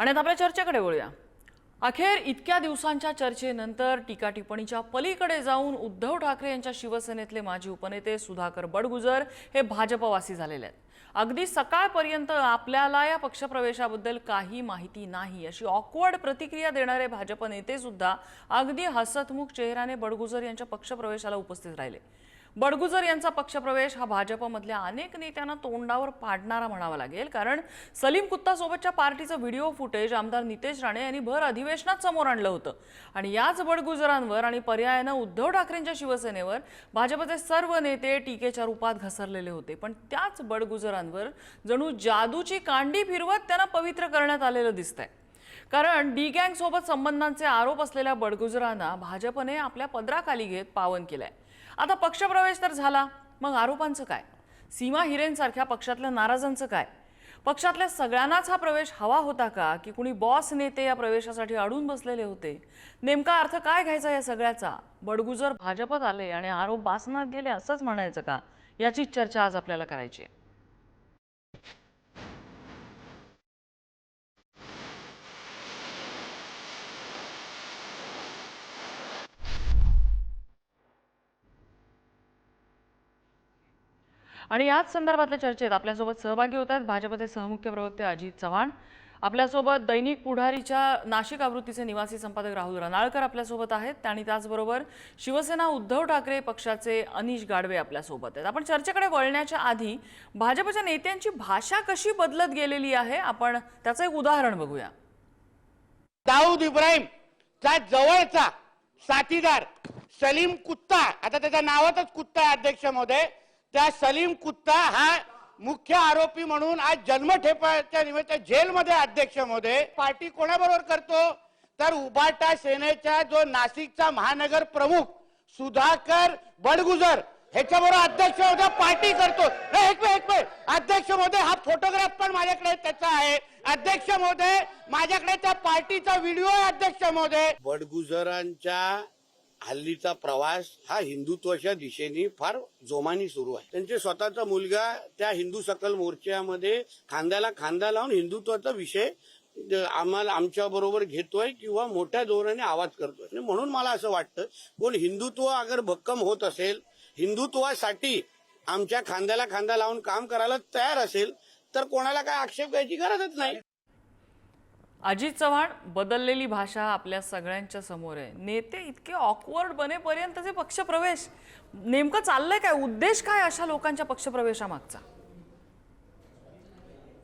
आणि आता आपल्या चर्चेकडे वळूया. अखेर इतक्या दिवसांच्या चर्चेनंतर टीका टिप्पणीच्या पलीकडे जाऊन उद्धव ठाकरे यांच्या शिवसेनेतले माजी उपनेते सुधाकर बडगुजर हे भाजपवासी झालेले आहेत. अगदी सकाळपर्यंत आपल्याला या पक्षप्रवेशाबद्दल काही माहिती नाही अशी ऑकवर्ड प्रतिक्रिया देणारे भाजप नेते सुद्धा अगदी हसतमुख चेहऱ्याने बडगुजर यांच्या पक्षप्रवेशाला उपस्थित राहिले. बडगुजर यांचा पक्षप्रवेश हा भाजपमधल्या अनेक नेत्यांना तोंडावर पाडणारा म्हणावा लागेल. कारण सलीम कुत्तासोबतच्या पार्टीचं व्हिडिओ फुटेज आमदार नितेश राणे यांनी भर अधिवेशनात समोर आणलं होतं. आणि याच बडगुजरांवर आणि पर्यायानं उद्धव ठाकरेंच्या शिवसेनेवर भाजपचे सर्व नेते टीकेच्या रूपात घसरलेले होते. पण त्याच बडगुजरांवर जणू जादूची कांडी फिरवत त्यांना पवित्र करण्यात आलेलं दिसतंय. कारण डी गँग सोबत संबंधांचे आरोप असलेल्या बडगुजरांना भाजपने आपल्या पदराखाली घेत पावन केलंय. आता पक्षप्रवेश तर झाला. मग आरोपांचं काय? सीमा हिरेनसारख्या पक्षातल्या नाराजांचं काय? पक्षातल्या सगळ्यांनाच हा प्रवेश हवा होता का? की कुणी बॉस नेते या प्रवेशासाठी अडून बसलेले होते? नेमका अर्थ काय घ्यायचा या सगळ्याचा? बडगुजर भाजपत आले आणि आरोप बासनात गेले असंच म्हणायचं का? याचीच चर्चा आज आपल्याला करायची आहे. आणि याच संदर्भातल्या चर्चेत आपल्यासोबत सहभागी होत आहेत भाजपचे सहमुख्य प्रवक्ते अजित चव्हाण. आपल्यासोबत दैनिक पुढारीच्या नाशिक आवृत्तीचे निवासी संपादक राहुल रनाळकर आपल्यासोबत आहेत. आणि त्याचबरोबर शिवसेना उद्धव ठाकरे पक्षाचे अनिश गाडवे आपल्यासोबत आहेत. आपण चर्चेकडे वळण्याच्या आधी भाजपच्या नेत्यांची भाषा कशी बदलत गेलेली आहे? आपण त्याचं एक उदाहरण बघूया. दाऊद इब्राहिम चा जवळचा साथीदार सलीम कुत्ता आता त्याच्या नावातच कुत्ता अध्यक्ष महोदय त्या सलीम कुत्ता हा मुख्य आरोपी म्हणून आज जन्मठेपाच्या निमित्त जेलमध्ये अध्यक्षमध्ये पार्टी कोणाबरोबर करतो? तर उबाटा सेनेचा जो नाशिकचा महानगर प्रमुख सुधाकर बडगुजर ह्याच्याबरोबर अध्यक्षमध्ये पार्टी करतो. एक एक अध्यक्षमध्ये हा फोटोग्राफ पण माझ्याकडे त्याचा आहे. अध्यक्षमध्ये माझ्याकडे त्या पार्टीचा व्हिडिओ आहे अध्यक्षमध्ये बडगुजरांच्या हल्लीचा प्रवास हा हिंदुत्वाच्या दिशेने फार जोमाने सुरू आहे. त्यांचे स्वतःचा मुलगा त्या हिंदू सकल मोर्चामध्ये खांद्याला खांदा लावून हिंदुत्वाचा विषय आम्हाला आमच्या बरोबर घेतोय किंवा मोठ्या धोरणाने आवाज करतोय. म्हणून मला असं वाटतं कोण हिंदुत्व अगर भक्कम होत असेल हिंदुत्वासाठी आमच्या खांद्याला खांदा लावून काम करायला तयार असेल तर कोणाला काय आक्षेप घ्यायची गरजच नाही. अजित चव्हाण बदललेली भाषा आपल्या सगळ्यांच्या समोर आहे. नेते इतके ऑकवर्ड बनेपर्यंतचे पक्षप्रवेश नेमकं चाललंय काय? उद्देश काय अशा लोकांच्या पक्षप्रवेशामागचा?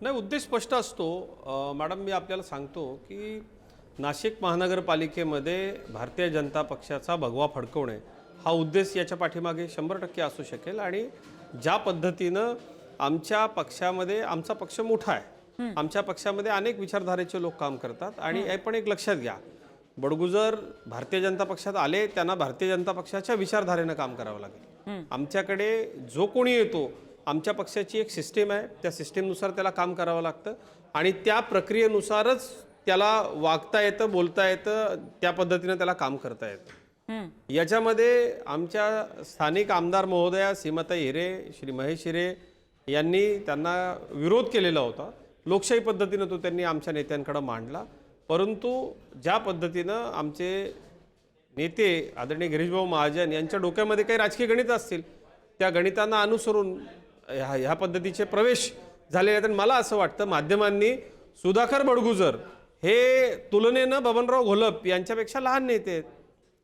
नाही उद्देश स्पष्ट असतो. मॅडम मी आपल्याला सांगतो की नाशिक महानगरपालिकेमध्ये भारतीय जनता पक्षाचा भगवा फडकवणे हा उद्देश याच्या पाठीमागे शंभर टक्के असू शकेल आणि ज्या पद्धतीनं आमच्या पक्षामध्ये आमचा पक्ष मोठा आहे आमच्या पक्षामध्ये अनेक विचारधारेचे लोक काम करतात आणि हे पण एक लक्षात घ्या. बडगुजर भारतीय जनता पक्षात आले त्यांना भारतीय जनता पक्षाच्या विचारधारेनं काम करावं लागेल. आमच्याकडे जो कोणी येतो आमच्या पक्षाची एक सिस्टीम आहे त्या सिस्टीमनुसार त्याला काम करावं लागतं आणि त्या प्रक्रियेनुसारच त्याला वागता येतं बोलता येतं त्या पद्धतीनं त्याला काम करता येतं. याच्यामध्ये आमच्या स्थानिक आमदार महोदया सीमाताई हिरे श्री महेश हिरे यांनी त्यांना विरोध केलेला होता. लोकशाही पद्धतीनं तो त्यांनी आमच्या नेत्यांकडं मांडला. परंतु ज्या पद्धतीनं आमचे नेते आदरणीय गिरीशभाऊ महाजन यांच्या डोक्यामध्ये काही राजकीय गणित असतील त्या गणितांना अनुसरून ह्या ह्या पद्धतीचे प्रवेश झालेले आहेत. आणि मला असं वाटतं माध्यमांनी सुधाकर बडगुजर हे तुलनेनं बबनराव घोलप यांच्यापेक्षा लहान नेते आहेत.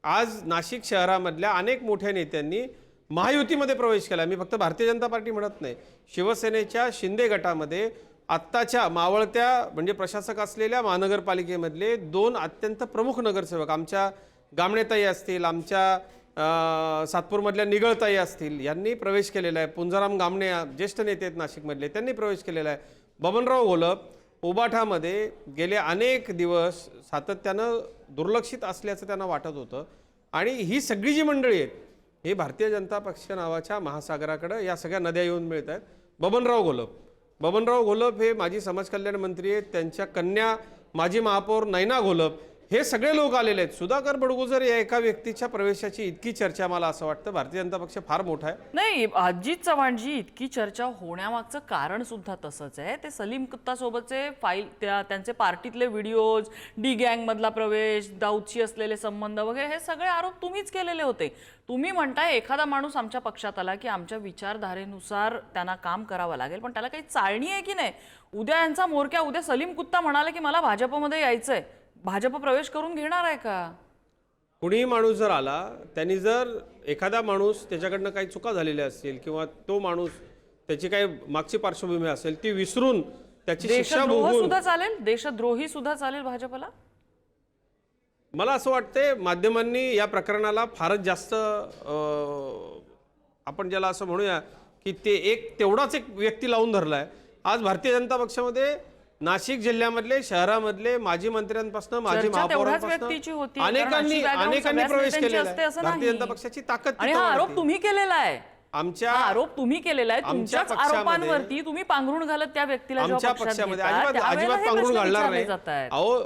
आज नाशिक शहरामधल्या अनेक मोठ्या नेत्यांनी महायुतीमध्ये प्रवेश केला. मी फक्त भारतीय जनता पार्टी म्हणत नाही. शिवसेनेच्या शिंदे गटामध्ये आत्ताच्या मावळत्या म्हणजे प्रशासक असलेल्या महानगरपालिकेमधले दोन अत्यंत प्रमुख नगरसेवक आमच्या गामणेताई असतील आमच्या सातपूरमधल्या निगळताई असतील यांनी प्रवेश केलेला आहे. पुंजाराम गामणे ज्येष्ठ नेते आहेत नाशिकमधले त्यांनी प्रवेश केलेला आहे. बबनराव घोलप उबाठामध्ये गेले अनेक दिवस सातत्यानं दुर्लक्षित असल्याचं त्यांना वाटत होतं. आणि ही सगळी जी मंडळी आहेत हे भारतीय जनता पक्ष नावाच्या महासागराकडं या सगळ्या नद्या येऊन मिळत आहेत. बबनराव घोलप बबनराव घोलप हे माजी समाज कल्याण मंत्री आहेत. त्यांच्या कन्या माजी महापौर नैना घोलप हे सगळे लोक आलेले आहेत. सुधाकर बडगुजर या एका व्यक्तीच्या प्रवेशाची इतकी चर्चा मला असं वाटतं. भारतीय जनता पक्ष फार मोठा आहे. नाही अजित चव्हाणजी इतकी चर्चा होण्यामागचं कारण सुद्धा तसंच आहे. ते सलीम कुत्तासोबतचे फाईल त्या त्यांचे पार्टीतले व्हिडिओज डी गँगमधला प्रवेश दाऊदशी असलेले संबंध वगैरे हे सगळे आरोप तुम्हीच केलेले होते. तुम्ही म्हणताय एखादा माणूस आमच्या पक्षात आला की आमच्या विचारधारेनुसार त्यांना काम करावं लागेल पण त्याला काही चाळणी आहे की नाही? उद्या यांचा मोरक्या उद्या सलीम कुत्ता म्हणाला की मला भाजपमध्ये यायचं आहे भाजप प्रवेश करून घेणार आहे का? कुणीही माणूस जर आला त्यांनी जर एखादा माणूस त्याच्याकडनं काही चुका झालेल्या असतील किंवा तो माणूस त्याची काही मागची पार्श्वभूमी असेल ती विसरून त्याची शिक्षा देशद्रोह भोगून सुद्धा चालेल? देशद्रोही सुद्धा चालेल भाजपला? मला असं वाटतंय माध्यमांनी या प्रकरणाला फारच जास्त अं, आपण ज्याला असं म्हणूया की ते एक तेवढाच एक व्यक्ती लावून धरलाय. आज भारतीय जनता पक्षामध्ये नाशिक जिल्ह्यामधले शहरामधले माजी मंत्र्यांपासून माजी महापौरांपासून अनेकांनी अनेकांनी प्रवेश केलेला असते आहे भारतीय. जनता पक्षाची ताकद आणि हा आरोप. तुम्ही केलेला आहे. आमच्या आरोप तुम्ही केलेला आहे. तुमच्याच आरोपांवरती तुम्ही पांघरुण घालत त्या व्यक्तीला आमच्या पक्षामध्ये अजिबात अजिबात पांघरून घालणार नाही. अहो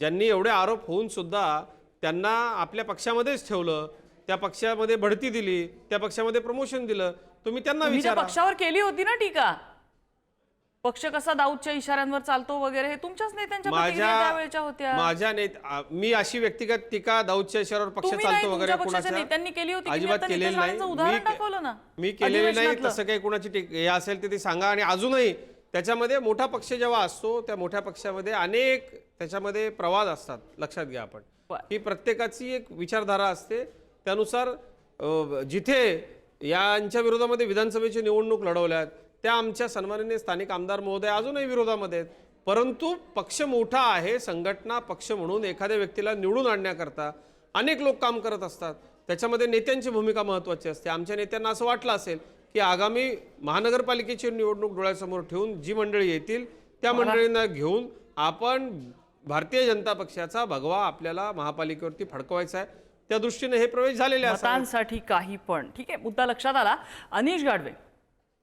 ज्यांनी एवढे आरोप होऊन सुद्धा त्यांना आपल्या पक्षामध्येच ठेवलं त्या पक्षामध्ये बढती दिली त्या पक्षामध्ये प्रमोशन दिलं तुम्ही त्यांना विचारा. पक्षावर केली होती ना टीका? पक्ष कसा दाऊदच्या इशाऱ्यांवर चालतो वगैरे हे तुमच्याच नेत्यांच्या प्रतिक्रिया त्यावेळच्या माझ्या होत्या. माझ्या नेत आ- मी अशी व्यक्तिगत टीका दाऊदच्या इशाऱ्यावर पक्ष तुम्ही नाही, चालतो वगैरे तुमच्या पक्षाच्या कुणाच्या नेत्यांनी केली होती की अजिबात केलेली नाही. उदाहरण मी दाखवलं ना, मी केलेली नाही अधिवेशनातलं. तसं काही कुणाची टीक- हे असेल ते ती सांगा. आणि अजूनही त्याच्यामध्ये मोठा पक्ष जेव्हा असतो त्या मोठ्या पक्षामध्ये अनेक त्याच्यामध्ये प्रवाद असतात लक्षात घ्या आपण. बरं. ही प्रत्येकाची एक विचारधारा असते. त्यानुसार अ, जिथे यांच्या विरोधामध्ये विधानसभेची निवडणूक लढवल्यात त्या आमच्या सन्माननीय स्थानिक आमदार महोदय अजूनही विरोधामध्ये आहेत. परंतु पक्ष मोठा आहे संघटना पक्ष म्हणून एखाद्या व्यक्तीला निवडून आणण्याकरता अनेक लोक काम करत असतात. त्याच्यामध्ये नेत्यांची भूमिका महत्त्वाची असते. आमच्या नेत्यांना असं वाटलं असेल की आगामी महानगरपालिकेची निवडणूक डोळ्यासमोर ठेवून जी मंडळी येतील त्या मंडळींना घेऊन आपण भारतीय जनता पक्षाचा भगवा आपल्याला महापालिकेवरती फडकवायचा आहे. त्या दृष्टीने हे प्रवेश झालेले असतात मतांसाठी काही पण. ठीक आहे मुद्दा लक्षात आला. अनिश गाडवे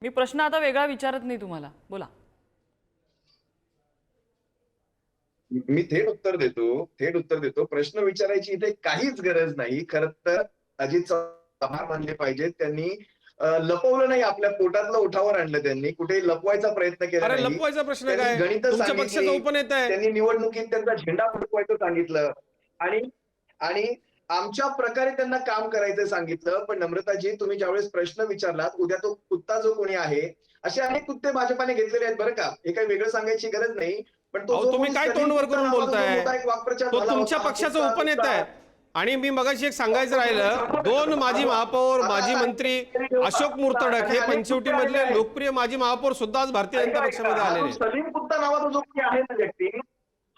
मी प्रश्न आता वेगळा विचारत नाही तुम्हाला. बोला. मी थेट उत्तर देतो थेट उत्तर देतो. प्रश्न विचारायची इथे काहीच गरज नाही. खर तर अजित चव्हाण मानले पाहिजेत. त्यांनी लपवलं नाही आपल्या पोटातलं उठावर आणलं त्यांनी. कुठे लपवायचा प्रयत्न केला अरे लपवायचा प्रश्न काय? गणितं त्यांनी निवडणुकीत त्यांचा झेंडा फडकवायचं सांगितलं. आणि आणि आमच्या प्रकारे त्यांना काम करायचं सांगितलं पण नम्रताजी तुम्ही ज्यावेळेस प्रश्न विचारलात उद्या तो कुत्ता जो कोणी आहे असे अनेक कुत्ते भाजपाने घेतलेले आहेत बरं का हे काही वेगळं सांगायची गरज नाही पण तो तुम्ही काय तोंड वर करून बोलताय? तो तुमच्या पक्षाचा उपनेता. आहे आणि मी मगाशी एक सांगायचं राहिलं दोन माजी महापौर माजी मंत्री अशोक मुर्तडक हे पंचवटी मधले लोकप्रिय माजी महापौर सुद्धा आज भारतीय जनता पक्षामध्ये आलेले. सलीम कुत्ता नावाचा जो आहे ना व्यक्ती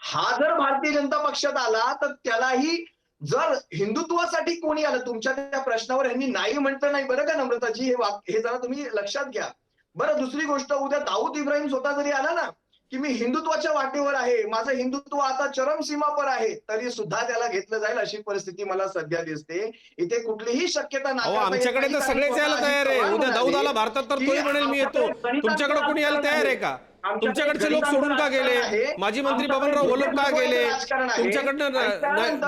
हा जर भारतीय जनता पक्षात आला तर त्यालाही जर हिंदुत्वासाठी कोणी आलं तुमच्या त्या प्रश्नावर यांनी नाही म्हटलं नाही बरं का नम्रताजी? हे वाक हे जरा तुम्ही लक्षात घ्या. बरं दुसरी गोष्ट उद्या दाऊद इब्राहिम स्वतः जरी आला ना की मी हिंदुत्वाच्या वाटेवर आहे माझं हिंदुत्व आता चरमसीमापर आहे तरी सुद्धा त्याला घेतलं जाईल अशी परिस्थिती मला सध्या दिसते. इथे कुठलीही शक्यता येत आमच्याकडे नाही. तर सगळेच यायला तयार आहे. उद्या दाऊद आला भारतात तर तोही म्हणेल मी येतो. तुमच्याकडे कोणी यायला तयार आहे का? तुमच्याकडचे लोक सोडून का गेले. माजी मंत्री बबनराव घोलप का गेले. तुमच्याकडनं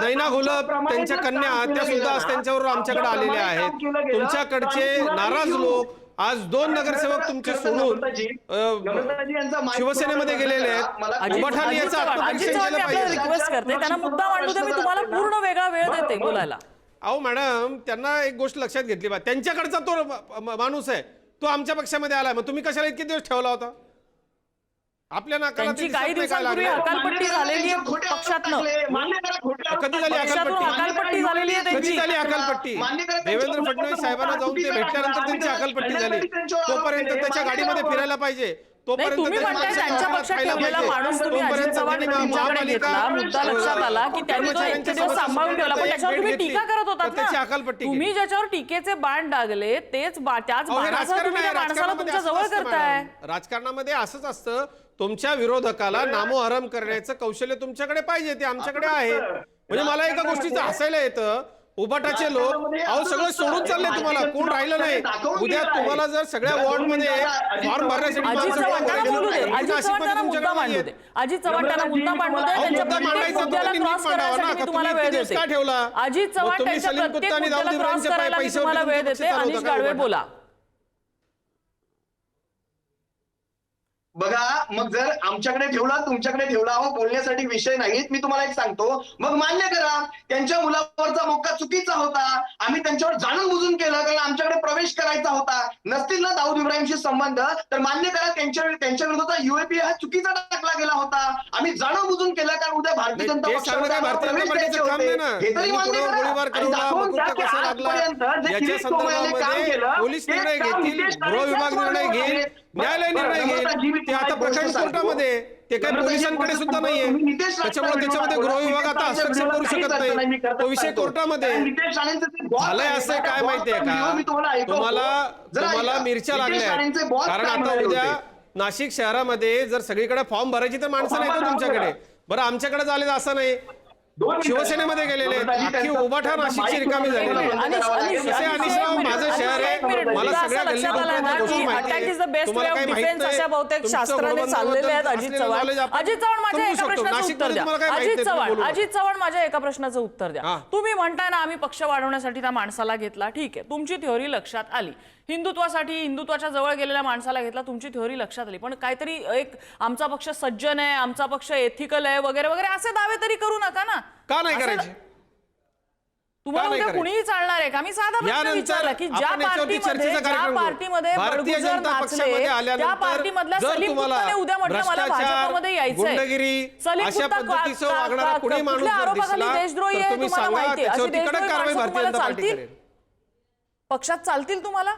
नैना घोलप आमच्याप्रमाणे त्यांच्या कन्या त्या सुद्धा आज त्यांच्यावर आमच्याकडे आलेल्या आहेत. तुमच्याकडचे नाराज लोक आज दोन नगरसेवक तुमचे सोडून शिवसेनेमध्ये गेलेले आहे. आहेत. उभाठाने याचं चव्हाण आत्मपरीक्षण अजित चव्हाण केलं मी आपल्याला पाहिजे. रिक्वेस्ट करते त्यांना मुद्दा मांडू दे मी तुम्हाला पूर्ण वेगळा वेळ देते. बोलायला. अहो मॅडम त्यांना एक गोष्ट लक्षात घेतली पाहिजे त्यांच्याकडचा तो माणूस आहे. तो आमच्या पक्षामध्ये आलाय. मग तुम्ही कशाला इतके दिवस ठेवला होता? आपल्या नाकाला ते त्यांची काही दिवसांपूर्वी? अकालपट्टी झालेली आहे पक्षातनं. कधी झाली अकालपट्टी? झालेली आहे त्यांची. कधी झाली अकालपट्टी देवेंद्र फडणवीस साहेबांना जाऊन ते भेटल्यानंतर. त्यांची अकालपट्टी झाली तोपर्यंत. त्याच्या गाडीमध्ये. फिरायला पाहिजे तुम्ही म्हणताय त्यांच्या पक्षात ठेवलेला. माणूस तुम्ही अजित तुमच्याकडे घेतला मुद्दा लक्षात आला की त्यांनी तो कर्मचाऱ्यांच्या इतके दिवस सोबत सांभाळून ठेवला पण त्याच्यावर तुम्ही. टीका करत होतात ना तुम्ही. ज्याच्यावर टीकेचे बाण डागले तेच त्याच बाणासह तुम्ही त्या माणसाला तुमच्या जवळ करताय. राजकारणामध्ये असंच असतं तुमच्या विरोधकाला नामोहरम करण्याचं कौशल्य तुमच्याकडे पाहिजे ते आमच्याकडे आहे. म्हणजे मला एका गोष्टीचं हसायला येतं. उबाटाचे लोक अहो सगळं सोडून चालले तुम्हाला. कोण राहिलं नाही? उद्या तुम्हाला जर सगळ्या वॉर्डमध्ये फॉर्म भरण्यासाठी अजित चव्हाण त्यांना मुद्दा मांडू. दे ठेवला? अजित चव्हाण त्यांच्या प्रत्येक मुद्द्याला क्रॉस करायला मी तुम्हाला वेळ देते. अनिश गाडवे? बोला. बघा मग जर आमच्याकडे ठेवला तुमच्याकडे ठेवला अहो बोलण्यासाठी विषय नाहीत. मी तुम्हाला एक सांगतो. मग मान्य करा त्यांच्या मुलावरचा मोक्का चुकीचा होता. आम्ही त्यांच्यावर जाणून बुजून केलं कारण आमच्याकडे प्रवेश करायचा होता. नसतील ना दाऊद इब्राहिमशी संबंध? तर मान्य करा त्यांच्या त्यांच्या विरोधात युएपी हा चुकीचा टाकला गेला होता. आम्ही जाणून बुजून केलं कारण उद्या भारतीय जनता पक्षाला प्रवेश द्यायचे होते. हे तरी मान्य करा. आजपर्यंत जे काम केलं, ते काम न्यायालय निर्णय घेईल ते आता सांगतो. कोर्टामध्ये ते काही पोलिसांकडे सुद्धा नाहीये त्याच्यामुळे त्याच्यामध्ये गृह विभाग आता. हस्तक्षेप करू शकत नाही, तो विषय. कोर्टामध्ये झालंय असं काय माहितीये का तुम्हाला. तुम्हाला. मिरच्या लागल्या कारण आता उद्या? नाशिक शहरामध्ये जर सगळीकडे फॉर्म भरायची तर माणसं नाही तुमच्याकडे. बरं आमच्याकडे झाले असं नाही. शिवसेनेमध्ये गेलेले आहेत. त्यांचा नाशिकची रिकामी झालेली मिनिट, माझं शहर आहे. मला सगळ्या अजित चव्हाण. माझ्या समजू एका. प्रश्नाचं उत्तर द्या. अजित चव्हाण. अजित चव्हाण माझ्या एका प्रश्नाचं उत्तर द्या. हा. तुम्ही म्हणताय ना आम्ही पक्ष वाढवण्यासाठी त्या माणसाला घेतला. ठीक आहे तुमची थेअरी लक्षात आली. हिंदुत्वासाठी हिंदुत्वाच्या जवळ गेलेल्या माणसाला घेतला तुमची थेअरी लक्षात आली. पण काहीतरी एक आमचा पक्ष सज्जन आहे आमचा पक्ष एथिकल आहे वगैरे वगैरे असे दावे तरी करू नका ना. का नाही असे- करायचे? तुम्हाला नाही उद्या करायचे? कुणीही चालणार आहे का? मी साधा प्रश्न यानंतर विचारला की ज्या आपण याच्यावरती पार्टीमध्ये चर्चेचा ज्या कार्यक्रम करू. पार्टीमध्ये भारतीय बडगुजर जनता नाचले पक्षामध्ये त्या आल्यानंतर पार्टीमधल्या जर सलीम तुम्हाला गुप्ताने उद्या म्हटलं मला भ्रष्टाचार, भाजपमध्ये यायचंय. सलीम अशा गुप्ता का- पद्धतीचं का- वागणारा का- कुणी माणूस कुठल्या जर आरोपाखाली दिसला, देशद्रोही तर आहे तुम्ही तुम्हाला सांगा, माहिती आहे. अशी त्याच्यावरती कडक देशद्रोही कारवाई माणसं भारतीय तुम्हाला जनता पार्टी चालतील? करेल पक्षात चालतील तुम्हाला?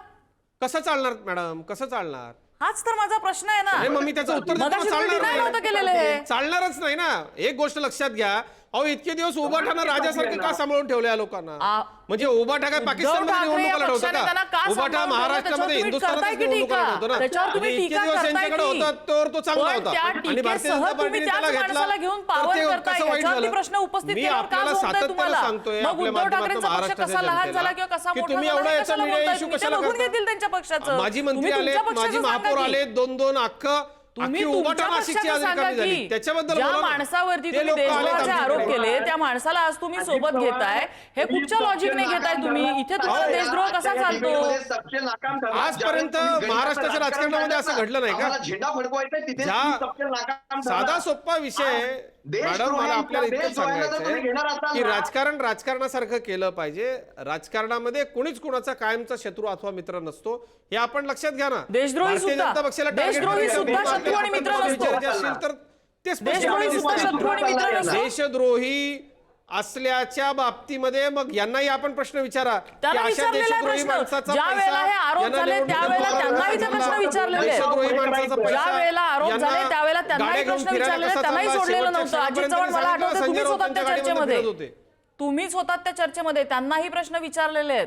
कसं चालणार मॅडम? कसं चालणार? हाच तर माझा प्रश्न आहे नाही मग ना मी त्याचं उत्तर देतो. मगाशी ना, तुम्ही चालणार deny नव्हतं केलेलं हे. नाही चालणारच नाही ना. एक गोष्ट लक्षात घ्या. अहो इतके दिवस उभाठानं राजासारखं का सांभाळून ठेवलं या लोकांना म्हणजे उभाठा काय पाकिस्तानमध्ये निवडणुका लढवतं का उभाठा? महाराष्ट्रामध्ये की निवडणुका? लढवतो ना त्याच्यावर तुम्ही आणि इतके टीका दिवस यांच्याकडे? होता तर तो चांगला होता आणि भारतीय जनता पार्टीने त्याला घेतला तर ते. कसं वाईट झालं प्रश्न उपस्थित मी आपल्याला सातत्यानं? सांगतोय आपल्या माध्यमातून महाराष्ट्राच्या जनतेला की तुम्ही एवढा याचा मीडिया इश्यू कशाला करता? घेतील त्यांच्या पक्षाचं माजी मंत्री आले पक्षाचं महापौर. आले दोन दोन अख्खं तुम्ही तुमच्या पक्षाचं सांगा की ज्या. माणसावरती तुम्ही देशद्रोहाचे आरोप. केले त्या माणसाला आज तुम्ही सोबत घेताय हे कुठच्या लॉजिकने घेताय तुम्ही इथे अहो, देशद्रोह कसा चालतो आजपर्यंत महाराष्ट्राच्या राजकारणामध्ये असं घडलं नाही का? झेंडा फडकवायचा साधा ठरला. सोपा विषय मॅडम मला आपल्याला इतकं सांगायचं की राजकारण राजकारणासारखं केलं पाहिजे. राजकारणामध्ये कुणीच कुणाचा कायमचा शत्रू अथवा मित्र नसतो. हे आपण लक्षात घ्या ना. देशद्रोही भारतीय सुद्धा- जनता पक्षाला देशद्रोही देशद्रोही असल्याच्या बाबतीमध्ये मग यांनाही आपण प्रश्न विचारा की त्याला अशा विचारलेला आहे देशद्रोही प्रश्न. माणसाचा ज्या वेळेला हे आरोप झाले त्यावेळेला त्यांनाही ते प्रश्न विचारलेले ज्या वेळेला आरोप झाले त्यावेळेला त्यांनाही प्रश्न विचारलेले त्यांनाही? सोडलेलं नव्हतं. अजित क्षणापर्यंत चव्हाण मला सांगितलं, आठवतं तुम्हीच संजय होतात राऊत त्या त्यांच्या गाडीमध्ये चर्चेमध्ये. फिरत होते. तुम्हीच होतात त्या चर्चेमध्ये. त्यांनाही प्रश्न विचारलेले आहेत.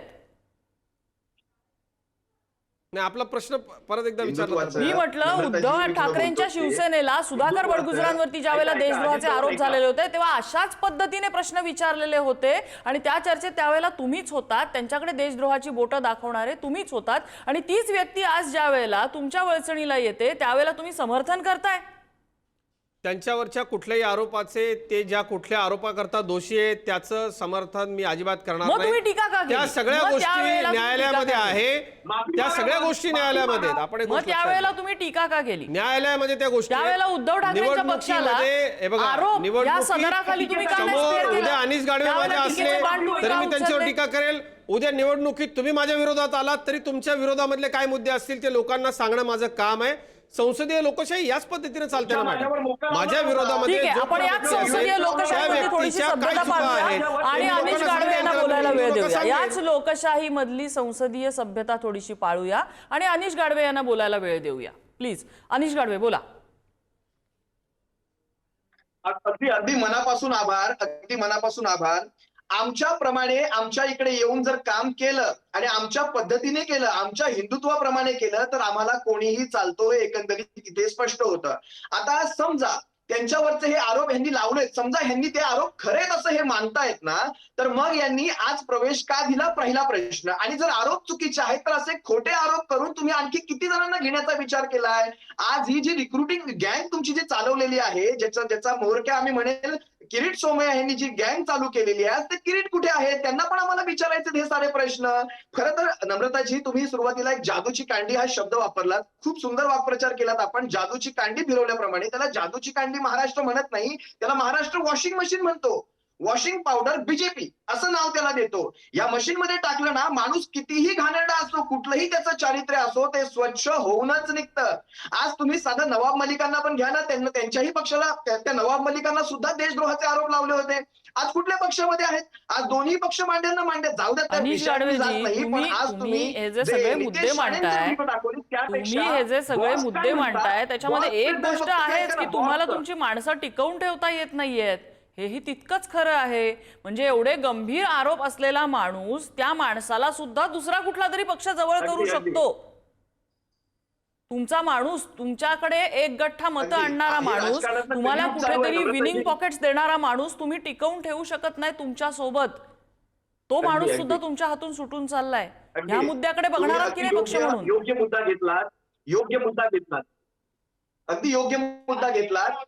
नाही आपला प्रश्न परत एकदा विचारला. मी म्हटलं उद्धव ठाकरेंच्या. शिवसेनेला सुधाकर बडगुजरांवरती ज्या वेळेला देशद्रोहाचे आरोप. झालेले होते तेव्हा अशाच पद्धतीने प्रश्न विचारलेले होते आणि त्या चर्चेत त्यावेळेला तुम्हीच होतात त्यांच्याकडे देशद्रोहाची बोटं दाखवणारे तुम्हीच होतात आणि तीच व्यक्ती आज ज्या वेळेला तुमच्या वळचणीला येते त्यावेळेला तुम्ही समर्थन करताय त्यांच्यावरच्या कुठल्याही आरोपाचे ते ज्या कुठल्या आरोपाकरता दोषी आहेत त्याचं समर्थन मी अजिबात करणार मग तुम्ही टीका का केली? त्या सगळ्या गोष्टी न्यायालयामध्ये आहे त्या सगळ्या गोष्टी. न्यायालयामध्ये आहेत आपण त्यावेळेला. तुम्ही टीका का केली न्यायालयामध्ये त्या गोष्टी उद्धव नाही केलं? उद्या अनिस गाडवे माझे असले तरी मी त्यांच्यावर? टीका करेल उद्या निवडणुकीत तुम्ही माझ्या विरोधात आलात तरी तुमच्या विरोधामधले काय मुद्दे असतील ते लोकांना सांगणं माझं काम आहे संसदीय लोकशाही याच पद्धतीने चालते ना मॅडम? माझ्या विरोधामध्ये आपण याच संसदीय लोकशाहीमध्ये थोडीशी सभ्यता पाळूया? आणि अनिश गाडवे यांना बोलायला वेळ देऊया. याच लोकशाही मधली संसदीय सभ्यता थोडीशी पाळूया आणि अनिश गाडवे यांना बोलायला वेळ देऊया. प्लीज अनिश गाडवे बोला. अगदी अगदी मनापासून आभार अगदी मनापासून आभार. आमच्याप्रमाणे आमच्या इकडे येऊन जर काम केलं आणि आमच्या पद्धतीने केलं आमच्या हिंदुत्वाप्रमाणे केलं तर आम्हाला कोणीही चालतो हे एकंदरीत तिथे स्पष्ट होतं. आता समजा त्यांच्यावरचे हे आरोप यांनी लावलेत. समजा यांनी ते आरोप खरे असं हे मानतायत ना तर मग यांनी आज प्रवेश का दिला? पहिला प्रश्न. आणि जर आरोप चुकीचे आहेत तर असे खोटे आरोप करून तुम्ही आणखी किती जणांना घेण्याचा विचार केलाय? आज ही जी रिक्रुटिंग गँग तुमची जी चालवलेली आहे ज्याचा ज्याचा मोहरक्या आम्ही म्हणेल किरीट सोमय्या यांनी जी गँग चालू केलेली आहे ते किरीट कुठे आहे त्यांना पण आम्हाला विचारायचे हे सारे प्रश्न. खरं तर नम्रताजी तुम्ही सुरुवातीला एक जादूची कांडी हा शब्द वापरलात. खूप सुंदर वाक्प्रचार केलात आपण. जादूची कांडी फिरवल्याप्रमाणे. त्याला जादूची कांडी महाराष्ट्र म्हणत नाही. त्याला महाराष्ट्र वॉशिंग मशीन म्हणतो. वॉशिंग पावडर बीजेपी असं नाव त्याला देतो. या मशीन मध्ये टाकलं ना माणूस कितीही घाणेरडा असो कुठलंही त्याचं चारित्र्य असो ते स्वच्छ होऊनच निघतं. आज तुम्ही साधं नवाब मलिकांना पण घ्या ना त्यांना त्यांच्याही पक्षाला त्या नवाब मलिकांना सुद्धा देशद्रोहाचे आरोप लावले होते. आज कुठल्या पक्षामध्ये आहेत? आज दोन्ही पक्ष मांड्यांना मांडे जाऊ द्या पण तुम्ही- आज तुम्ही हे जे सगळे मुद्दे मांडताय, तुम्ही हे जे सगळे मुद्दे? मांडताय त्याच्यामध्ये एक गोष्ट? आहेच की तुम्हाला तुमची माणसं टिकवून ठेवता येत नाहीयेत. हेही तितकंच खरं आहे म्हणजे एवढे गंभीर आरोप असलेला माणूस त्या माणसाला सुद्धा दुसरा कुठला तरी पक्ष जवळ करू. शकतो तुमचा माणूस तुमच्याकडे एक गठ्ठा मतं. आणणारा माणूस तुम्हाला कुठेतरी. विनिंग पॉकेट्स देणारा माणूस तुम्ही टिकवून ठेवू शकत नाही तुमच्यासोबत तो माणूस. सुद्धा तुमच्या हातून सुटून चाललाय. ह्या मुद्द्याकडे बघणार की नाही पक्ष म्हणून योग्य मुद्दा घेतलात योग्य मुद्दा घेतलात अगदी योग्य मुद्दा करतो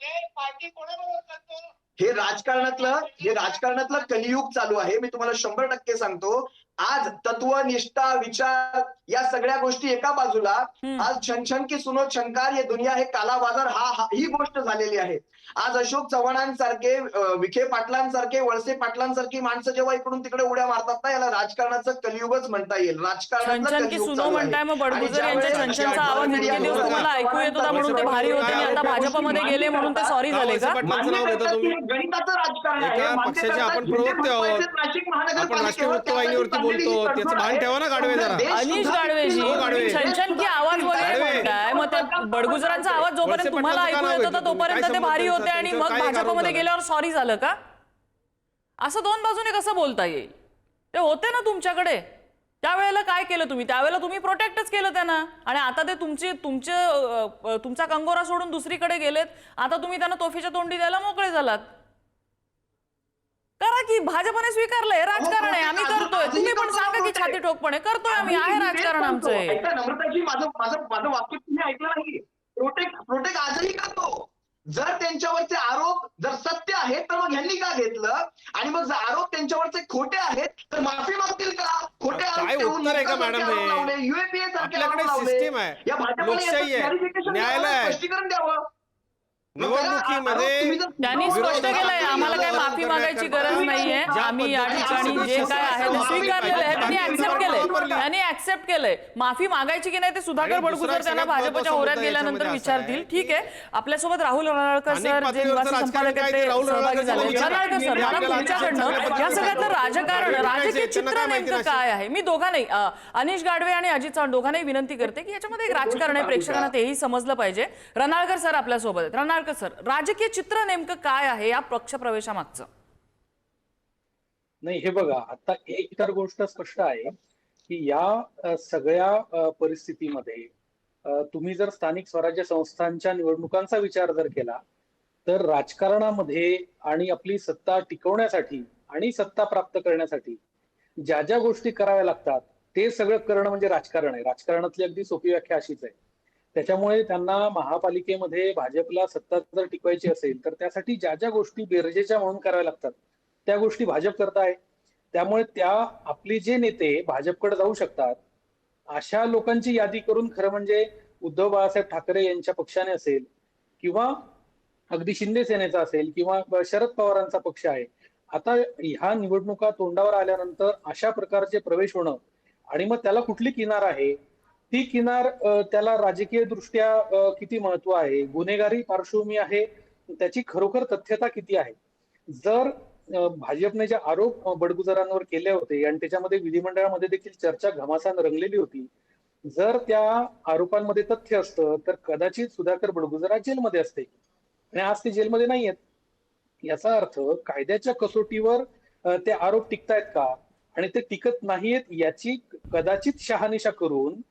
हे राजकारणातलं हे राजकारणातलं कलियुग चालू आहे. मी तुम्हाला शंभर टक्के सांगतो. आज तत्व निष्ठा विचार या सगळ्या गोष्टी एका बाजूला. आज छनछन की सुनो छनकार ये दुनिया हे काला बाजार हा हा- ही गोष्ट झालेली आहे. आज अशोक चव्हाणांसारखे विखे पाटलांसारखे वळसे पाटलांसारखी माणसं जेव्हा इकडून तिकडे उड्या मारतात ना याला राजकारणाचं कलियुगच म्हणता येईल. हे गणिताचं राजकारण आहे. हे नाशिक महानगरपालिकेवर बोलतो. ही त्याचं भान. ठेवा ना गाडवे जरा. अनिश गाडवेजी हो, गाडवे. तुम्ही छनछन की आवाज वगैरे गाडवे. म्हणताय मग ते बडगुजरांचा आवाज जोपर्यंत वळसे तुम्हाला ऐकू येत होता? तोपर्यंत ते भारी होते? आणि मग काय भाजपमध्ये? गेल्यावर सॉरी झालं का असं दोन बाजूने कसं बोलता येईल ते होते ना तुमच्याकडे त्यावेळेला काय केलं तुम्ही त्यावेळेला तुम्ही प्रोटेक्टच केलं त्यांना आणि आता ते तुमची तुमचे अ, अ, तुमचा कंगोरा सोडून दुसरीकडे गेलेत आता तुम्ही त्यांना तोफीच्या तोंडी द्यायला मोकळे झालात की भाजपने स्वीकारलंय राजकारण आहे आम्ही करतोय तुम्ही पण सांगा की छाती ठोकपणे करतोय आम्ही आहे राजकारण आमचं हे. नम्रताजी माझं माझं माझं वाक्य तुम्ही ऐकलं नाही प्रोटेक्ट प्रोटेक्ट आजही करतो जर त्यांच्यावरचे आरोप जर सत्य आहेत तर मग ह्यांनी का घेतलं आणि मग जर आरोप त्यांच्यावरचे खोटे आहेत तर माफी मागतील का खोटे हे? आपल्याकडे system आहे. लोकशाही आहे. न्यायालय. स्पष्टीकरण द्यावं निवडणुकीमध्ये त्यांनी स्पष्ट केलंय आम्हाला काय माफी मागायची गरज नाहीये. आम्ही या ठिकाणी जे काय आहे ते स्वीकारलेलं आहे त्यांनी ऍक्सेप्ट केलंय. त्यांनी ऍक्सेप्ट केलंय. माफी मागायची की नाही ते सुधाकर बडगुजर त्यांना भाजपच्या होऱ्यात गेल्यानंतर विचारतील. ठीक आहे. आपल्यासोबत राहुल रणाळकर सर जे निवासी राजकारण संपादक आहेत ते सहभागी रणाळकर झाले. विचारा. रणाळकर सर? मला तुमच्याकडनं या सगळ्यातलं राजकारण राजकीय काय चित्र नेमकं काय आहे? मी दोघांनाही अनिश गाडवे आणि अजित चव्हाण दोघांनाही विनंती करते की याच्यामध्ये एक राजकारण आहे प्रेक्षकांना तेही समजलं पाहिजे रणाळकर सर आपल्यासोबत आहेत रणाळकर सर राजकीय चित्र नेमकं काय आहे या पक्ष प्रवेशामागचं नाही हे बघा आता एक तर गोष्ट स्पष्ट आहे की या सगळ्या परिस्थितीमध्ये तुम्ही जर स्थानिक स्वराज्य संस्थांच्या निवडणुकांचा विचार जर केला तर राजकारणामध्ये आणि आपली सत्ता टिकवण्यासाठी आणि सत्ता प्राप्त करण्यासाठी ज्या ज्या गोष्टी कराव्या लागतात ते सगळं करणं म्हणजे राजकारण आहे. राजकारणातली अगदी सोपी व्याख्या अशीच आहे. त्याच्यामुळे त्यांना महापालिकेमध्ये भाजपला सत्ता जर टिकवायची असेल तर त्यासाठी ज्या ज्या गोष्टी गरजेच्या म्हणून कराव्या लागतात त्या गोष्टी भाजप करत आहे. त्यामुळे त्या आपले जे नेते भाजपकडे जाऊ शकतात अशा लोकांची यादी करून खरं म्हणजे उद्धव बाळासाहेब ठाकरे यांच्या पक्षाने असेल किंवा अगदी शिंदे सेनेचा असेल किंवा शरद पवारांचा पक्ष आहे आता ह्या निवडणुका तोंडावर आल्यानंतर अशा प्रकारचे प्रवेश होणं आणि मग त्याला कुठली किनार आहे ती किनार त्याला राजकीय दृष्ट्या किती महत्त्व आहे? गुन्हेगारी पार्श्वभूमी आहे. त्याची खरोखर तथ्यता किती आहे? जर भाजपने जे आरोप बडगुजरांवर केले होते आणि त्याच्यामध्ये विधिमंडळामध्ये देखील चर्चा घमासान रंगलेली होती जर त्या आरोपांमध्ये तथ्य असतं तर कदाचित सुधाकर बडगुजरा जेलमध्ये असते. आणि आज ते जेलमध्ये नाही आहेत. याचा अर्थ कायद्याच्या कसोटीवर ते आरोप टिकतायत का? आणि ते टिकत नाहीयेत याची कदाचित शहानिशा करून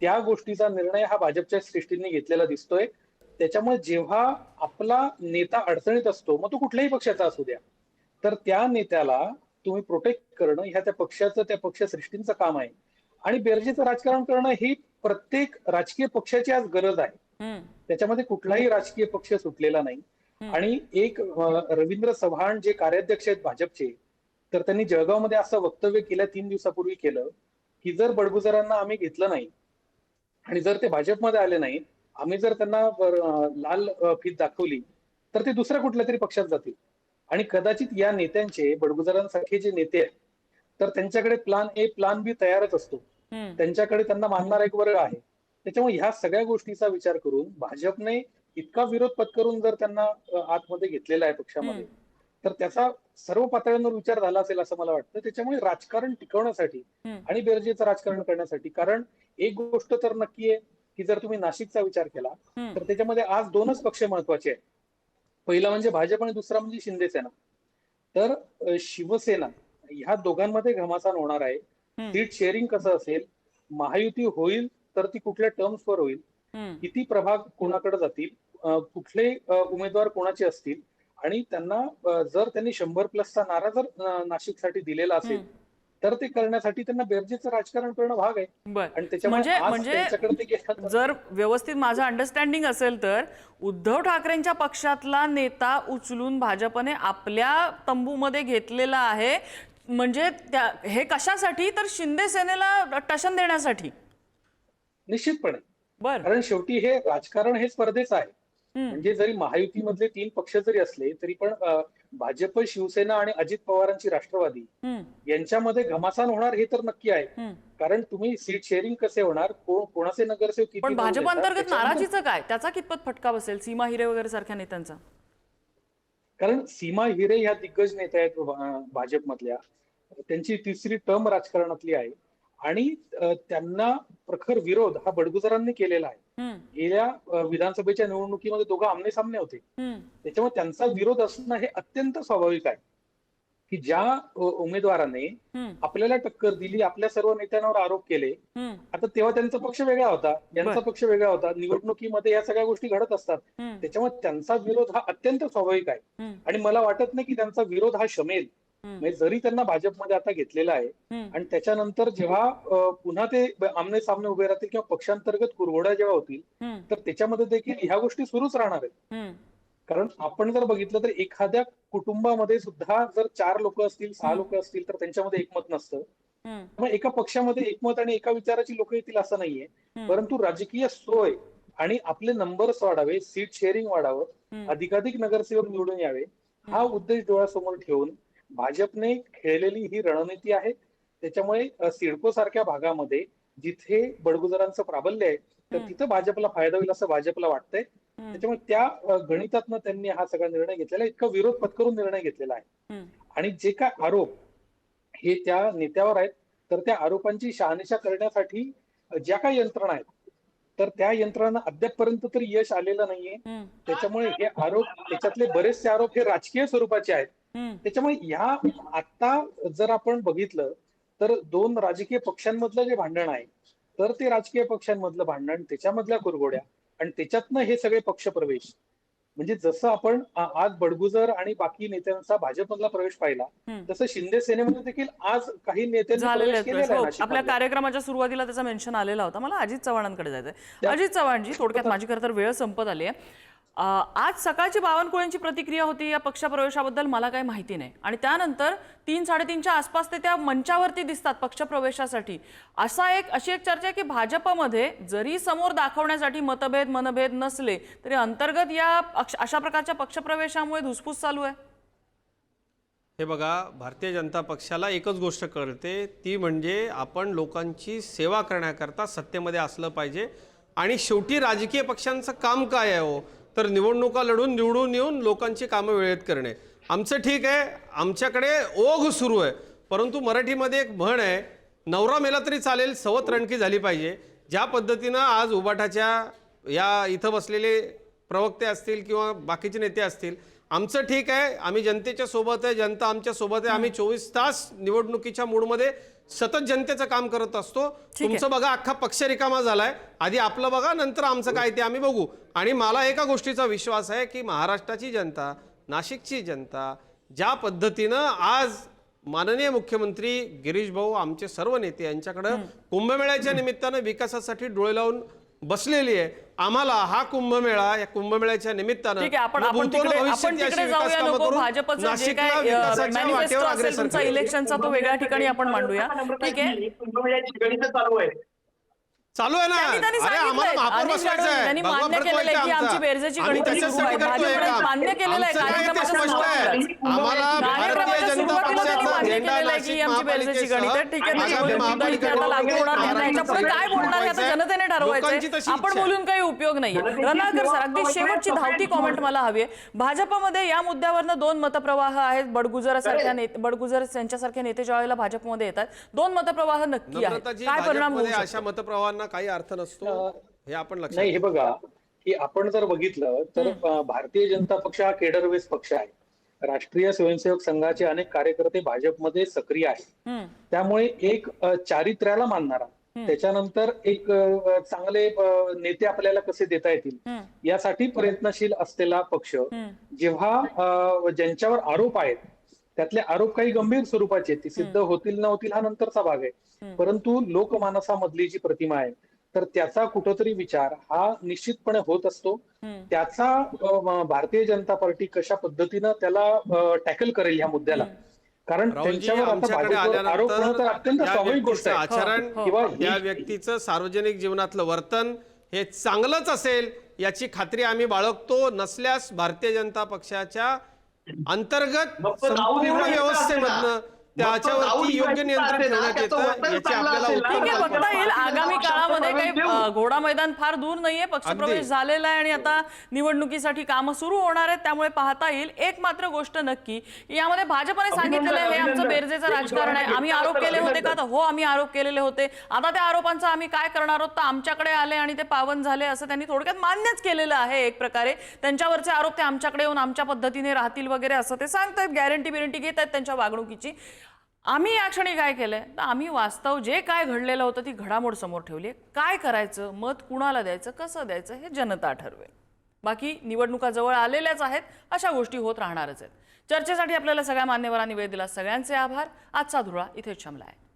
त्या गोष्टीचा निर्णय हा भाजपच्या सृष्टीने घेतलेला दिसतोय. त्याच्यामुळे जेव्हा आपला नेता अडचणीत असतो मग तो कुठल्याही पक्षाचा असू द्या. तर त्या नेत्याला तुम्ही प्रोटेक्ट करणं ह्या त्या पक्षाचं त्या पक्ष सृष्टींचं काम आहे. आणि बेरजेचं राजकारण करणं ही प्रत्येक राजकीय पक्षाची आज गरज आहे. त्याच्यामध्ये कुठलाही राजकीय पक्ष सुटलेला नाही. आणि एक रवींद्र चव्हाण जे कार्याध्यक्ष आहेत भाजपचे तर त्यांनी जळगावमध्ये असं वक्तव्य केलं तीन दिवसापूर्वी केलं की जर बडगुजरांना आम्ही घेतलं नाही आणि जर ते भाजपमध्ये आले नाही आम्ही जर त्यांना लाल फीत दाखवली तर ते दुसऱ्या कुठल्या तरी पक्षात जातील. आणि कदाचित या नेत्यांचे बडगुजरांसारखे जे नेते आहेत तर त्यांच्याकडे प्लान ए प्लान बी तयारच असतो. त्यांच्याकडे त्यांना मानणारा एक वर्ग आहे. त्याच्यामुळे ह्या सगळ्या गोष्टीचा विचार करून भाजपने इतका विरोध पत्करून जर त्यांना आतमध्ये घेतलेला आहे पक्षामध्ये तर त्याचा सर्व पातळ्यांवर विचार झाला असेल असं मला वाटतं त्याच्यामुळे राजकारण टिकवण्यासाठी. आणि बेरजेचं राजकारण करण्यासाठी कारण एक गोष्ट तर नक्की आहे की जर तुम्ही नाशिकचा विचार केला. तर त्याच्यामध्ये आज दोनच पक्ष महत्त्वाचे आहेत पहिला म्हणजे भाजप आणि दुसरा म्हणजे शिंदे सेना तर शिवसेना ह्या दोघांमध्ये घमासान होणार आहे. सीट शेअरिंग कसं असेल महायुती होईल तर ती कुठल्या टर्म्सवर होईल. किती प्रभाग कोणाकडे जातील कुठले उमेदवार कोणाचे असतील आणि त्यांना जर त्यांनी शंभर प्लसचा नारा जर नाशिकसाठी दिलेला असेल. तर ते करण्यासाठी त्यांना बेरजेचं राजकारण करणं भाग आहे. बर. आणि त्याच्यामुळे म्हणजे म्हणजे जर व्यवस्थित माझं अंडरस्टँडिंग असेल तर उद्धव ठाकरेंच्या पक्षातला नेता उचलून भाजपने आपल्या तंबूमध्ये घेतलेला आहे. म्हणजे त्या हे कशासाठी? तर शिंदे सेनेला टशन देण्यासाठी. निश्चितपणे. बर. कारण शेवटी हे राजकारण हे स्पर्धेचं आहे. म्हणजे जरी महायुतीमधले तीन पक्ष जरी असले तरी पण भाजप शिवसेना आणि अजित पवारांची राष्ट्रवादी यांच्यामध्ये घमासान होणार हे तर नक्की आहे. कारण तुम्ही सीट शेअरिंग कसे होणार? कोणाचे नगरसेवक किती पण भाजप अंतर्गत नाराजीचं काय? त्याचा कितपत फटका बसेल? सीमा हिरे वगैरे सारख्या नेत्यांचा? कारण सीमा हिरे ह्या दिग्गज नेत्या आहेत भाजपमधल्या. त्यांची तिसरी टर्म राजकारणातली आहे. आणि त्यांना प्रखर विरोध हा बडगुजरांनी केलेला आहे. गेल्या विधानसभेच्या निवडणुकीमध्ये दोघं आमने सामने होते. त्याच्यामुळे त्यांचा विरोध असणं हे अत्यंत स्वाभाविक आहे. की ज्या उमेदवाराने आपल्याला टक्कर दिली आपल्या सर्व नेत्यांवर आरोप केले आता तेव्हा त्यांचा पक्ष वेगळा होता यांचा. पक्ष वेगळा होता निवडणुकीमध्ये या सगळ्या गोष्टी घडत असतात. त्याच्यामुळे त्यांचा विरोध हा अत्यंत स्वाभाविक आहे. आणि मला वाटत नाही की त्यांचा विरोध हा शमेल. म्हणजे जरी त्यांना भाजपमध्ये आता घेतलेला आहे आणि त्याच्यानंतर जेव्हा पुन्हा ते आमने सामने उभे राहतील किंवा पक्षांतर्गत कुरघोड्या जेव्हा होतील तर त्याच्यामध्ये देखील ह्या गोष्टी सुरूच राहणार आहेत. कारण आपण जर बघितलं तर एखाद्या कुटुंबामध्ये सुद्धा जर चार लोक असतील सहा लोक असतील तर त्यांच्यामध्ये एकमत नसतं. मग एका पक्षामध्ये एकमत आणि एका विचाराची लोक येतील असं नाहीये. परंतु राजकीय सोय आणि आपले नंबर्स वाढावे सीट शेअरिंग वाढावं. अधिकाधिक नगरसेवक निवडून यावे हा उद्देश डोळ्यासमोर ठेवून भाजपने खेळलेली ही रणनीती आहे त्याच्यामुळे सिडको सारख्या भागामध्ये जिथे बडगुजरांचं प्राबल्य आहे तर. तिथं भाजपला फायदा होईल असं भाजपला वाटतंय. त्याच्यामुळे त्या गणितातनं त्यांनी हा सगळा निर्णय घेतलेला आहे. इतका विरोध पत्करून निर्णय घेतलेला आहे. आणि जे काय आरोप हे त्या नेत्यावर आहेत तर त्या आरोपांची शहानिशा करण्यासाठी ज्या काही यंत्रणा आहेत तर त्या यंत्रणा अद्यापपर्यंत तरी यश आलेलं नाहीये त्याच्यामुळे हे आरोप त्याच्यातले बरेचसे आरोप हे राजकीय स्वरूपाचे आहेत त्याच्यामुळे ह्या आता जर आपण बघितलं तर दोन राजकीय पक्षांमधलं जे भांडण आहे तर ते राजकीय पक्षांमधलं भांडण त्याच्यामधल्या कुरघोड्या आणि त्याच्यातनं हे सगळे पक्ष प्रवेश. म्हणजे जसं आपण आज बडगुजर आणि बाकी नेत्यांचा भाजपमधला प्रवेश पाहिला. तसं शिंदे सेनेमध्ये देखील आज काही नेत्यांनी हो. आपल्या कार्यक्रमाच्या सुरुवातीला त्याचा मेन्शन आलेला होता. मला अजित चव्हाणांकडे जायचंय. अजित चव्हाणजी थोडक्यात माझी खरं तर वेळ संपत आली आहे आज सकाळची बावनकुळेंची प्रतिक्रिया होती या पक्षप्रवेशाबद्दल मला काही माहिती नाही. आणि त्यानंतर तीन साडेतीनच्या आसपास ते त्या मंचावरती दिसतात पक्षप्रवेशासाठी. असा एक अशी एक चर्चा आहे की भाजपमध्ये जरी समोर दाखवण्यासाठी मतभेद मनभेद नसले तरी अंतर्गत या अशा प्रकारच्या पक्षप्रवेशामुळे धुसफूस चालू आहे? हे बघा भारतीय जनता पक्षाला एकच गोष्ट कळते ती म्हणजे आपण लोकांची सेवा करण्याकरता सत्तेमध्ये असलं पाहिजे. आणि शेवटी राजकीय पक्षांचं काम काय आहे हो? तर निवडणुका लढून निवडून येऊन लोकांची कामं वेळेत करणे. आमचं ठीक आहे आमच्याकडे ओघ सुरू आहे परंतु मराठीमध्ये एक म्हण आहे नवरा मेला तरी चालेल सवत रणकी झाली पाहिजे. ज्या पद्धतीनं आज उबाटाच्या या इथं बसलेले प्रवक्ते असतील किंवा बाकीचे नेते असतील आमचं ठीक आहे आम्ही जनतेच्या सोबत आहे जनता आमच्यासोबत आहे आम्ही चोवीस तास निवडणुकीच्या मूडमध्ये सतत जनतेचं काम करत असतो. तुमचं बघा अख्खा पक्ष रिकामा झालाय. आधी आपलं बघा नंतर आमचं काय ते आम्ही बघू. आणि मला एका गोष्टीचा विश्वास आहे की महाराष्ट्राची जनता नाशिकची जनता ज्या पद्धतीनं आज माननीय मुख्यमंत्री गिरीश भाऊ आमचे सर्व नेते यांच्याकडे कुंभमेळ्याच्या निमित्तानं विकासासाठी डोळे लावून बसलेली आहे आम्हाला हा कुंभमेळा या कुंभमेळ्याच्या निमित्तानं ठीक आहे आपण आपण भाजपचं. इलेक्शनचा तो वेगळ्या ठिकाणी आपण मांडूया ठीक आहे कुंभमेळ्याची गणित चालू आहे ना. अरे आम्हाला. महापौर बसवायचं आहे भगवा मान्य केलेलं आहे आमची. आम्ही त्याच्यासाठी. करतोय. काम. आमचं काय ते कार्यक्रमाच्या स्पष्ट आहे. सुरुवातीलाच. आम्हाला भारतीय जनता पक्षाचा झेंडा नाशिक महापालिकेसह नाही आहे. जनतेने लोकांची ठरवायचं तशी आपण इच्छा आहे. बोलून काही उपयोग नाहीये रनाळकर सर अगदी शेवटची धावती कॉमेंट मला हवी आहे. भाजपमध्ये या मुद्द्यावरनं दोन मतप्रवाह आहेत. बडगुजर सारख्या नेते बडगुजर यांच्यासारखे नेते ज्या वेळेला भाजपमध्ये येतात दोन मतप्रवाह नक्की आहेत. काय परिणाम होऊ भाजपमध्ये शकतो? अशा मतप्रवाहांना काही अर्थ नसतो हे आपण लक्षात नाही हे बघा की आपण जर बघितलं तर भारतीय जनता पक्ष हा केडरवेस पक्ष आहे राष्ट्रीय स्वयंसेवक संघाचे अनेक कार्यकर्ते भाजपमध्ये सक्रिय आहेत. त्यामुळे एक चारित्र्याला मानणारा त्याच्यानंतर एक चांगले नेते आपल्याला कसे देता येतील. यासाठी प्रयत्नशील असलेला पक्ष. जेव्हा ज्यांच्यावर आरोप आहेत त्यातले आरोप काही गंभीर स्वरूपाचे आहेत. ते सिद्ध होतील न होतील हा नंतरचा भाग आहे. परंतु लोकमानसामधली जी प्रतिमा आहे तर त्याचा कुठंतरी विचार हा निश्चितपणे होत असतो. त्याचा भारतीय जनता पार्टी कशा पद्धतीनं त्याला टॅकल करेल ह्या मुद्द्याला? कारण आचरण हो, हो. ही- व्यक्तीचं सार्वजनिक जीवनातलं वर्तन हे चांगलंच असेल याची खात्री आम्ही बाळगतो नसल्यास भारतीय जनता पक्षाच्या अंतर्गत संपूर्ण व्यवस्थेमधनं त्याच्यावरती योग्य नियंत्रण ठेवण्यात येतं याची आपल्याला बघता येईल आगामी काळामध्ये काही घोडा मैदान फार दूर नाहीये. पक्षप्रवेश. झालेला आहे आणि आता निवडणुकीसाठी कामं सुरू होणार आहेत त्यामुळे पाहता येईल. एक मात्र गोष्ट नक्की यामध्ये भाजपने सांगितलेलं आहे हे आमचं बेरजेचं राजकारण आहे. आम्ही आरोप केले होते का तर हो आम्ही आरोप केलेले होते. आता त्या आरोपांचा आम्ही काय करणार आहोत? तर आमच्याकडे आले आणि ते पावन झाले असं त्यांनी थोडक्यात मान्यच केलेलं आहे एक प्रकारे. त्यांच्यावरचे आरोप ते आमच्याकडे येऊन आमच्या पद्धतीने राहतील वगैरे असं ते सांगतायत. गॅरंटी बिरंटी घेत आहेत त्यांच्या वागणुकीची. आम्ही या क्षणी काय केलंय? तर आम्ही वास्तव जे काय घडलेलं होतं ती घडामोड समोर ठेवली काय करायचं? मत कुणाला द्यायचं? कसं द्यायचं? हे जनता ठरवेल. बाकी निवडणुका जवळ आलेल्याच आहेत अशा गोष्टी होत राहणारच आहेत. चर्चेसाठी आपल्याला सगळ्या मान्यवरांनी वेळ दिला. सगळ्यांचे आभार. आजचा धुळा इथेच शमला आहे